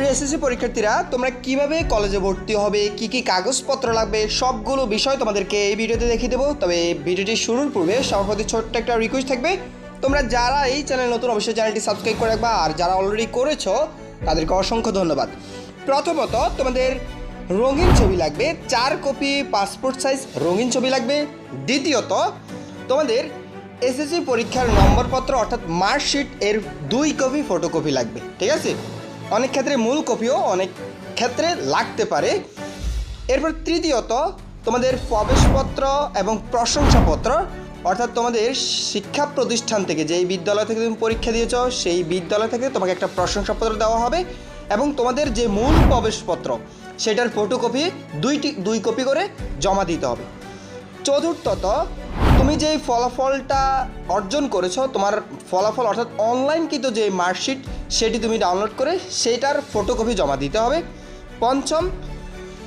প্রিয় এসএসসি পরীক্ষার্থীরা, তোমরা কীভাবে কলেজে ভর্তি হবে, কি কি কাগজপত্র লাগবে, সবগুলো বিষয় তোমাদেরকে এই ভিডিওতে দেখিয়ে দেবো। তবে ভিডিওটি শুরুর পূর্বে সবার ছোট্ট একটা রিকোয়েস্ট থাকবে। তোমরা যারা এই চ্যানেল নতুন, অবশ্যই চ্যানেলটি সাবস্ক্রাইব করে রাখবা। আর যারা অলরেডি করেছ, তাদেরকে অসংখ্য ধন্যবাদ। প্রথমত, তোমাদের রঙিন ছবি লাগবে, চার কপি পাসপোর্ট সাইজ রঙিন ছবি লাগবে। দ্বিতীয়ত, তোমাদের এসএসসি পরীক্ষার নম্বরপত্র, অর্থাৎ মার্কশিট এর দুই কপি ফটোকপি লাগবে, ঠিক আছে? অনেক ক্ষেত্রে মূল কপিও অনেক ক্ষেত্রে লাগতে পারে। এরপর তৃতীয়ত, তোমাদের প্রবেশপত্র এবং প্রশংসাপত্র, অর্থাৎ তোমাদের শিক্ষা প্রতিষ্ঠান থেকে যেই বিদ্যালয় থেকে তুমি পরীক্ষা দিয়েছ, সেই বিদ্যালয় থেকে তোমাকে একটা প্রশংসাপত্র দেওয়া হবে এবং তোমাদের যে মূল প্রবেশপত্র, সেটার ফটোকপি দুইটি, দুই কপি করে জমা দিতে হবে। চতুর্থত, তুমি যে ফলাফলটা অর্জন করেছ, তোমার ফলাফল অর্থাৎ অনলাইন কিন্তু যে মার্কশিট সেটি তুমি ডাউনলোড করে সেইটার ফটোকপি জমা দিতে হবে। পঞ্চম,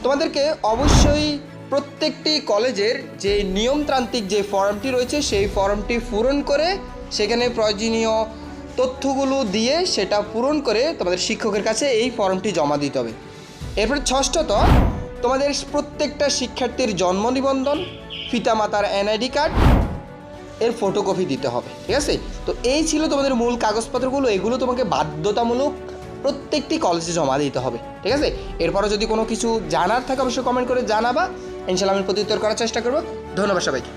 তোমাদেরকে অবশ্যই প্রত্যেকটি কলেজের যে নিয়মতান্ত্রিক যে ফর্মটি রয়েছে, সেই ফর্মটি পূরণ করে সেখানে প্রয়োজনীয় তথ্যগুলো দিয়ে সেটা পূরণ করে তোমাদের শিক্ষকের কাছে এই ফর্মটি জমা দিতে হবে। এরপর ষষ্ঠত, তোমাদের প্রত্যেকটা শিক্ষার্থীর জন্ম নিবন্ধন, পিতামাতার এনআইডি কার্ড এর ফটোকপি দিতে হবে, ঠিক আছে? তো এই ছিল তোমাদের মূল কাগজপত্রগুলো, এগুলো তোমাকে বাধ্যতামূলক প্রত্যেকটি কলেজে জমা দিতে হবে, ঠিক আছে? এরপরও যদি কোনো কিছু জানার থাকে, অবশ্যই কমেন্ট করে জানাবা। ইনশাল্লাহ আমি প্রত্যুত্তর করার চেষ্টা করব। ধন্যবাদ সবাইকে।